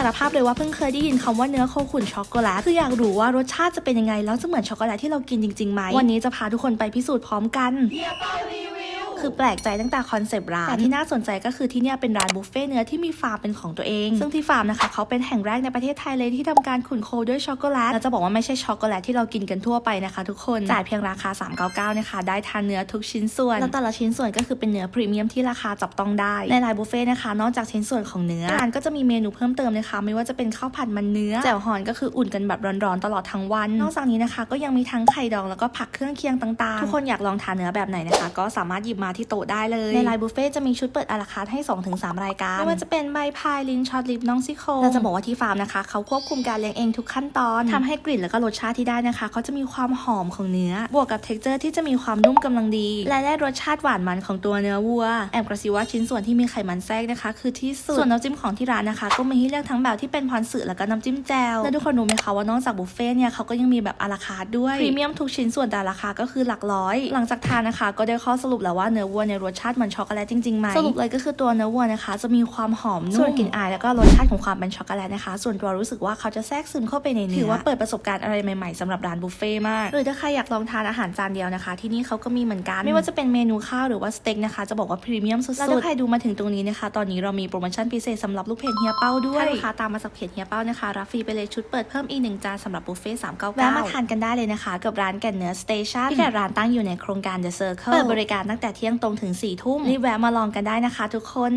ารภาพเลยว่าเพิ่งเคยได้ยินคำว่าเนื้อโคขุนช็อกโกแลตคืออยากรู้ว่ารสชาติจะเป็นยังไงแล้วจะเหมือนช็อกโกแลตที่เรากินจริงๆไหมวันนี้จะพาทุกคนไปพิสูจน์พร้อมกัน คือแปลกใจตั้งแต่คอนเซปต์ร้านแต่ที่น่าสนใจก็คือที่เนี่ยเป็นร้านบุฟเฟ่ต์เนื้อที่มีฟาร์มเป็นของตัวเอง ซึ่งที่ฟาร์มนะคะเขาเป็นแห่งแรกในประเทศไทยเลยที่ทำการขุ่นโคด้วยช็อกโกแลตแล้วจะบอกว่าไม่ใช่ช็อกโกแลตที่เรากินกันทั่วไปนะคะ ทุกคนจ่ายเพียงราคา 399นะคะได้ทานเนื้อทุกชิ้นส่วนแล้วแต่ละชิ้นส่วนก็คือเป็นเนื้อพรีเมียมที่ราคาจับต้องได้ในร้านบุฟเฟ่ต์นะคะนอกจากชิ้นส่วนของเนื้อร้านก็จะมีเมนูเพิ่มเติมนะคะไม่ว่าจะเป็นข้าวผัดมันเนื้อแจ่วฮอนก็คืออุ่นกันแบบร้อนๆตลอดทั้งวัน นอกจากนี้นะคะ ก็ยังมีทั้งไข่ดองแล้วก็ผักเครื่องเคียงต่างๆ ทุกคนอยากลองทานเนื้อแบบไหนนะคะ ก็สามารถหยิบมาที่โต๊ะได้เลย ในไลน์บุฟเฟ่ต์จะมีชุดเปิดอาราคาร์ทให้ 2-3 รายการไม่ว่าจะเป็นใบพายลิ้นช็อตลิปน้องซี่โครงเราจะบอกว่าที่ฟาร์มนะคะเขาควบคุมการเลี้ยงเองทุกขั้นตอนทำให้กลิ่นแล้วก็รสชาติที่ได้นะคะเขาจะมีความหอมของเนื้อ บวกกับเท็กเจอร์ที่จะมีความนุ่มกำลังดี และได้รสชาติหวานมันของตัวเนื้อวัว แอบกระซิบว่าชิ้นส่วนที่มีไขมันแทรกนะคะ คือที่สุดส่วนน้ำจิ้มของที่ร้านนะคะ ก็มีให้เลือกทั้งแบบที่เป็นพรสึแล้วก็น้ำจิ้มแจ่วและทุกคนรู้ไหมคะว่านอกจากบุฟเฟ่ต์เนี่ยเขาก็ยังมีแบบอาราคาร์ทด้วยพรีเมียมทุกชิ้นส่วนแต่ราคาก็คือหลักร้อย หลังจากทานนะคะ ก็ได้ข้อสรุปแล้วว่าเนื้อวัวในยรสชาติเหมือนช็อกโกแลตจริงๆไหมสรุปเลยก็คือตัวเนื้อวัวนะคะ จะมีความหอมนุ่มส่วนกลิ่นอายแล้วก็รสชาติของความเป็นช็อกโกแลตนะคะ ส่วนตัวรู้สึกว่าเขาจะแทรกซึมเข้าไปในเนื้อถือว่าเปิดประสบการณ์อะไรใหม่ๆสำหรับร้านบุฟเฟ่ต์มากหรือถ้าใครอยากลองทานอาหารจานเดียวนะคะ ที่นี่เขาก็มีเหมือนกัน ไม่ว่าจะเป็นเมนูข้าวหรือว่าสเต็กนะคะจะบอกว่าพรีเมียมสุดๆแล้วถ้าใครดูมาถึงตรงนี้นะคะตอนนี้เรามีโปรโมชั่นพิเศษสำหรับลูกเพจเฮียเป้าด้วยถ้าลูกค้าตามมาจากเพจเฮียเป้านะคะรับฟรีไปเลยชุดเปิดเพิ่มอีกหนึ่งจานสำหรับบุฟเฟ่ต์399แวะมาทานกันได้เลยนะคะ กับร้านแก่นเนื้อสเตชันที่แก่ร้านตั้งอยู่ในโครงการ The Circle เปิดบริการตั้งแต่เที่ยงตรงถึง4ทุ่มรีบแวะมาลองกันได้นะคะทุกคน